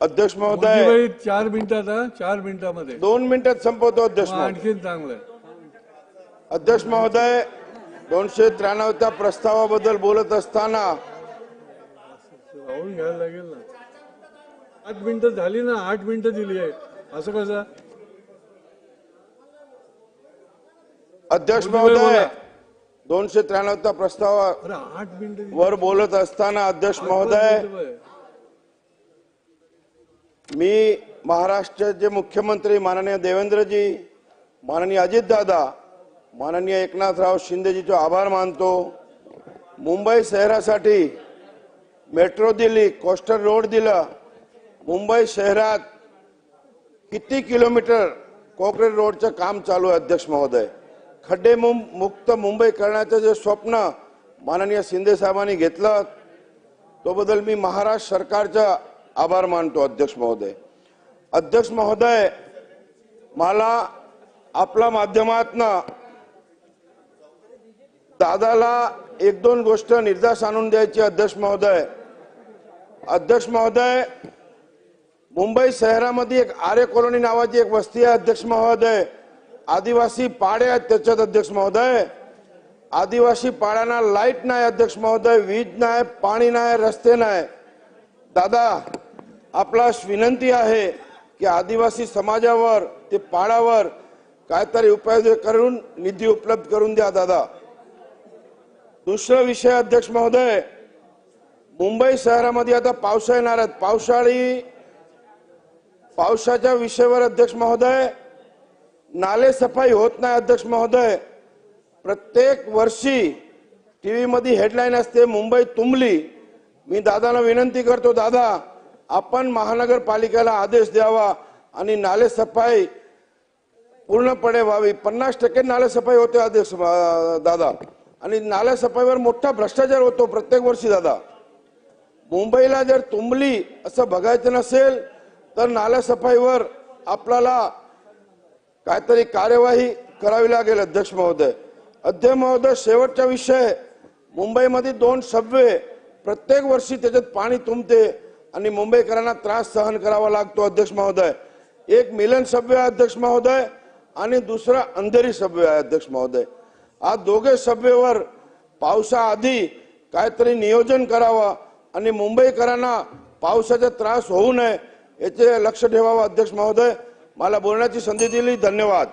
अध्यक्ष महोदय चार मिनिटात हा चार मिनिटामध्ये दोन मिनिटात संपवतो अध्यक्ष मग महोदय आणखीन चांगलं आहे. अध्यक्ष महोदय दोनशे त्र्याण्णवच्या प्रस्तावाबद्दल बोलत असताना राहून घ्यायला लागेल ना आठ मिनिटं झाली ना आठ मिनिटं दिली आहे असं कसं अध्यक्ष महोदय बोला. दोनशे त्र्याण्णवच्या प्रस्तावावर अरे आठ मिनिटं दिली. बोलत असताना अध्यक्ष महोदय. मी महाराष्ट्राचे मुख्यमंत्री माननीय देवेंद्रजी माननीय अजितदादा माननीय एकनाथराव शिंदेजीचे आभार मानतो. मुंबई शहरासाठी मेट्रो दिली कोस्टर रोड दिलं. मुंबई शहरात किती किलोमीटर कोकरे रोडचं काम चालू आहे अध्यक्ष महोदय? खड्डे मुक्त मुंबई करण्याचं जे स्वप्न माननीय शिंदे साहेबांनी घेतलं तो बदल मी महाराष्ट्र सरकारच्या आभार मानतो अध्यक्ष महोदय. अध्यक्ष महोदय मला आपल्या माध्यमातनं दादाला एक दोन गोष्ट निर्देश आणून द्यायची अध्यक्ष महोदय. अध्यक्ष महोदय मुंबई शहरामध्ये एक आरे कॉलनी नावाची एक वस्ती आहे अध्यक्ष महोदय. आदिवासी पाडे आहेत त्याच्यात अध्यक्ष महोदय. आदिवासी पाड्यांना लाइट नाही अध्यक्ष महोदय वीज नाही पाणी नाही रस्ते नाही. दादा आपला विनंती आहे की आदिवासी समाजावर ते पाडावर काहीतरी उपाय करून निधी उपलब्ध करून द्या दादा. दुसरा विषय अध्यक्ष महोदय मुंबई शहरामध्ये आता पावसा येणार आहेत पावसाळी पावसाच्या विषयावर अध्यक्ष महोदय नाले सफाई होत नाही अध्यक्ष महोदय. प्रत्येक वर्षी टीव्ही मध्ये हेडलाईन असते मुंबई तुंबली. मी दादाला विनंती करतो दादा आपण महानगरपालिकेला आदेश द्यावा आणि नालेसफाई पूर्णपणे व्हावी. पन्नास टक्के नालेसफाई होते आदेश दादा. आणि नालेसफाईवर मोठा भ्रष्टाचार होतो प्रत्येक वर्षी दादा. मुंबईला जर तुंबली असं बघायचं नसेल तर नालेसफाईवर आपल्याला काहीतरी कार्यवाही करावी लागेल अध्यक्ष महोदय. अध्यक्ष महोदय शेवटचा विषय. मुंबईमध्ये दोन सबवे. प्रत्येक वर्षी त्याच्यात पाणी तुंबते. आणि मुंबईकरांना त्रास सहन करावा लागतो अध्यक्ष महोदय. एक मिलन सभ्य आहे अध्यक्ष महोदय आणि दुसरा अंधेरी सभ्य आहे अध्यक्ष महोदय. हा दोघे सभ्यवर पावसाआधी काहीतरी नियोजन करावं आणि मुंबईकरांना पावसाचा त्रास होऊ नये याचे लक्ष ठेवावं अध्यक्ष महोदय. मला बोलण्याची संधी दिली धन्यवाद.